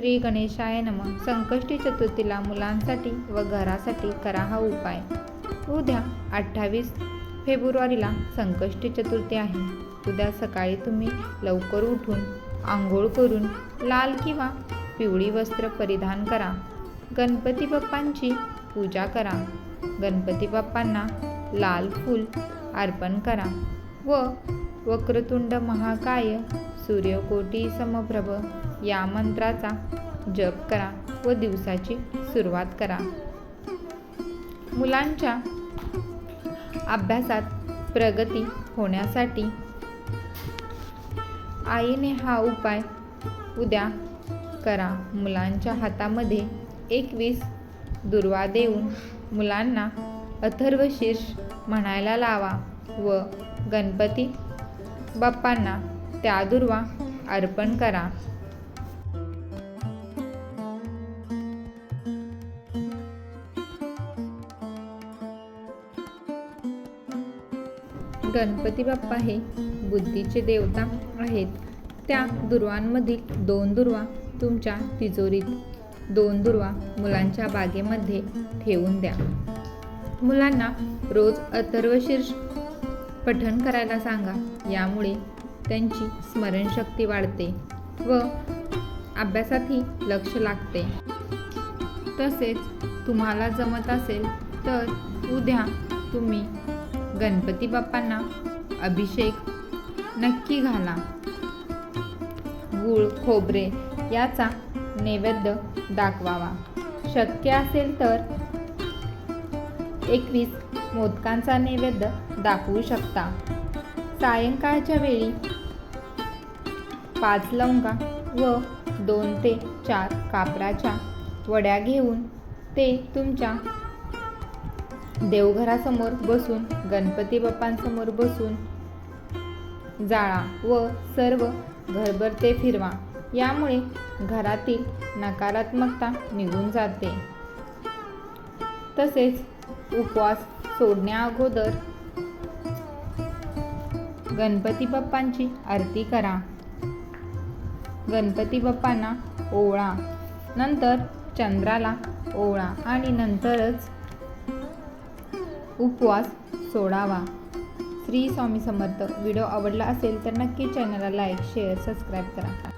श्री गणेशाय नम. संकष्टी चतुर्थीला मुलांसाठी व घरासाठी करा हा उपाय. उद्या अठ्ठावीस फेब्रुवारीला संकष्टी चतुर्थी आहे. उद्या सकाळी तुम्ही लवकर उठून आंघोळ करून लाल किंवा पिवळी वस्त्र परिधान करा. गणपती बाप्पांची पूजा करा. गणपती बाप्पांना लाल फूल अर्पण करा व वक्रतुंड महाकाय सूर्यकोटी समप्रभ या मंत्राचा जप करा व दिवसाची सुरुवात करा. मुलांच्या अभ्यासात प्रगती होण्यासाठी आईने हा उपाय उद्या करा. मुलांच्या हातामध्ये एकवीस दुर्वा देऊन मुलांना अथर्वशीर्ष म्हणायला लावा व गणपती बाप्पांना त्या दुर्वा अर्पण करा. गणपती बाप्पा हे बुद्धीचे देवता आहेत. त्या दुर्वांमधील दोन दुर्वा तुमच्या तिजोरीत. दोन दुर्वा मुलांच्या बागेमध्ये ठेवून द्या. मुलांना रोज अथर्वशीर्ष पठण करायला सांगा. यामुळे त्यांची स्मरणशक्ती वाढते व अभ्यासातही लक्ष लागते. तसेच तुम्हाला जमत असेल तर उद्या तुम्ही गणपती बाप्पांना अभिषेक नक्की घाला. गूळ खोबरे याचा नैवेद्य दाखवावा. शक्य असेल तर एकवीस मोदकांचा नैवेद्य दाखवू शकता. सायंकाळच्या वेळी पाच लवंगा व दोन ते चार कापराच्या वड्या घेऊन ते तुमच्या देवघरासमोर बसून गणपती बाप्पांसमोर बसून जाळा व सर्व घरभर ते फिरवा. यामुळे घरातील नकारात्मकता निघून जाते. तसेच उपवास सोडण्या अगोदर गणपती बाप्पांची आरती करा. गणपती बाप्पांना ओळा नंतर चंद्राला ओळा आणि नंतरच उपवास सोडावा. श्री स्वामी समर्थ. व्हिडिओ आवडला असेल तर नक्की चॅनलला लाईक शेअर सबस्क्राईब करा.